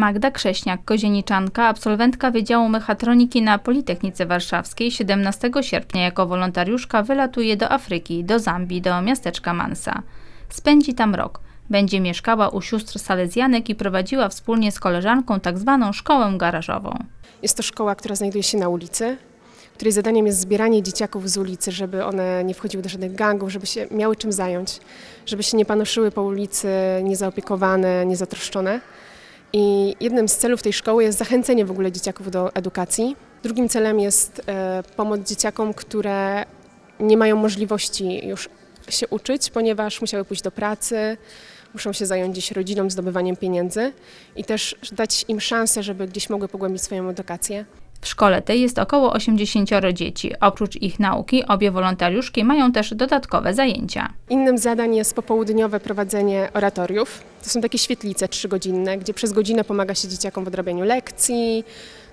Magda Krześniak-Kozieniczanka, absolwentka Wydziału Mechatroniki na Politechnice Warszawskiej 17 sierpnia jako wolontariuszka wylatuje do Afryki, do Zambii, do miasteczka Mansa. Spędzi tam rok. Będzie mieszkała u sióstr salezjanek i prowadziła wspólnie z koleżanką tak zwaną szkołę garażową. Jest to szkoła, która znajduje się na ulicy, której zadaniem jest zbieranie dzieciaków z ulicy, żeby one nie wchodziły do żadnych gangów, żeby się miały czym zająć, żeby się nie panoszyły po ulicy, niezaopiekowane, niezatroszczone. I jednym z celów tej szkoły jest zachęcenie w ogóle dzieciaków do edukacji. Drugim celem jest e, pomoc dzieciakom, które nie mają możliwości już się uczyć, ponieważ musiały pójść do pracy, muszą się zająć gdzieś rodziną, zdobywaniem pieniędzy i też dać im szansę, żeby gdzieś mogły pogłębić swoją edukację. W szkole tej jest około 80 dzieci. Oprócz ich nauki, obie wolontariuszki mają też dodatkowe zajęcia. Innym zadań jest popołudniowe prowadzenie oratoriów. To są takie świetlice trzygodzinne, gdzie przez godzinę pomaga się dzieciakom w odrabianiu lekcji,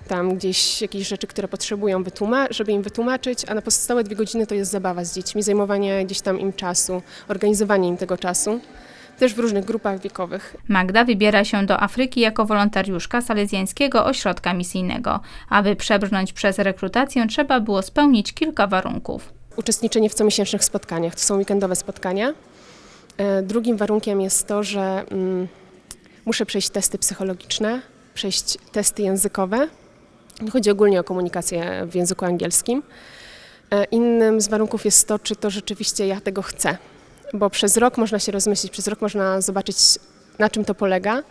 tam gdzieś jakieś rzeczy, które potrzebują, żeby im wytłumaczyć, a na pozostałe dwie godziny to jest zabawa z dziećmi, zajmowanie gdzieś tam im czasu, organizowanie im tego czasu, też w różnych grupach wiekowych. Magda wybiera się do Afryki jako wolontariuszka Salezjańskiego Ośrodka Misyjnego. Aby przebrnąć przez rekrutację, trzeba było spełnić kilka warunków. Uczestniczenie w comiesięcznych spotkaniach, to są weekendowe spotkania. E, Drugim warunkiem jest to, że mm, muszę przejść testy psychologiczne, przejść testy językowe. Chodzi ogólnie o komunikację w języku angielskim. E, Innym z warunków jest to, czy to rzeczywiście ja tego chcę, bo przez rok można się rozmyślić, przez rok można zobaczyć, na czym to polega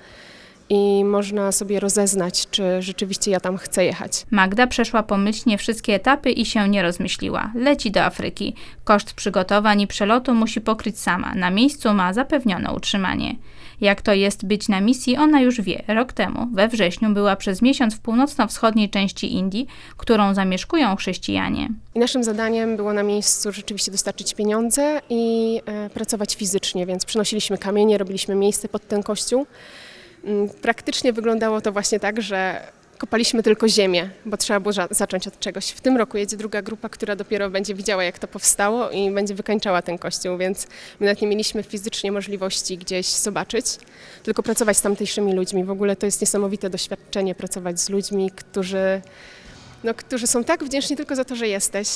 i można sobie rozeznać, czy rzeczywiście ja tam chcę jechać. Magda przeszła pomyślnie wszystkie etapy i się nie rozmyśliła. Leci do Afryki. Koszt przygotowań i przelotu musi pokryć sama. Na miejscu ma zapewnione utrzymanie. Jak to jest być na misji, ona już wie. Rok temu, we wrześniu, była przez miesiąc w północno-wschodniej części Indii, którą zamieszkują chrześcijanie. I naszym zadaniem było na miejscu rzeczywiście dostarczyć pieniądze i e, pracować fizycznie, więc przynosiliśmy kamienie, robiliśmy miejsce pod ten kościół. Mm, Praktycznie wyglądało to właśnie tak, że kopaliśmy tylko ziemię, bo trzeba było za- zacząć od czegoś. W tym roku jedzie druga grupa, która dopiero będzie widziała, jak to powstało i będzie wykańczała ten kościół, więc my nawet nie mieliśmy fizycznie możliwości gdzieś zobaczyć, tylko pracować z tamtejszymi ludźmi. W ogóle to jest niesamowite doświadczenie pracować z ludźmi, którzy no, którzy są tak wdzięczni tylko za to, że jesteś.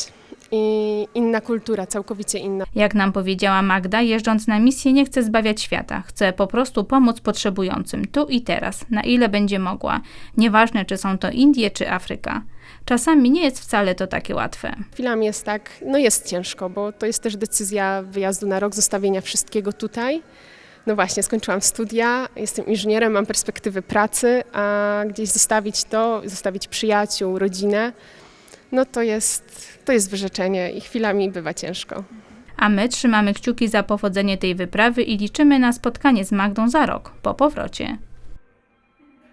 I inna kultura, całkowicie inna. Jak nam powiedziała Magda, jeżdżąc na misję nie chce zbawiać świata. Chce po prostu pomóc potrzebującym, tu i teraz, na ile będzie mogła. Nieważne, czy są to Indie, czy Afryka. Czasami nie jest wcale to takie łatwe. Chwilami jest tak, no jest ciężko, bo to jest też decyzja wyjazdu na rok, zostawienia wszystkiego tutaj. No właśnie, skończyłam studia, jestem inżynierem, mam perspektywy pracy, a gdzieś zostawić to, zostawić przyjaciół, rodzinę, no to jest, to jest wyrzeczenie i chwilami bywa ciężko. A my trzymamy kciuki za powodzenie tej wyprawy i liczymy na spotkanie z Magdą za rok, po powrocie.